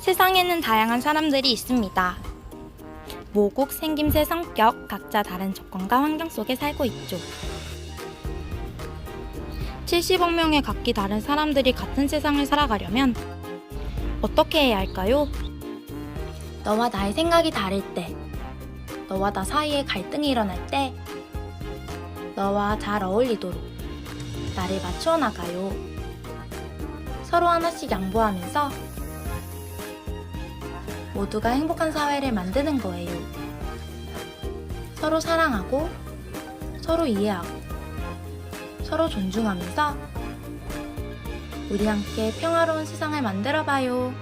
세상에는 다양한 사람들이 있습니다. 모국, 생김새, 성격, 각자 다른 조건과 환경 속에 살고 있죠. 70억 명의 각기 다른 사람들이 같은 세상을 살아가려면 어떻게 해야 할까요? 너와 나의 생각이 다를 때, 너와 나 사이에 갈등이 일어날 때, 너와 잘 어울리도록 나를 맞추어 나가요. 서로 하나씩 양보하면서 모두가 행복한 사회를 만드는 거예요. 서로 사랑하고, 서로 이해하고, 서로 존중하면서 우리 함께 평화로운 세상을 만들어 봐요.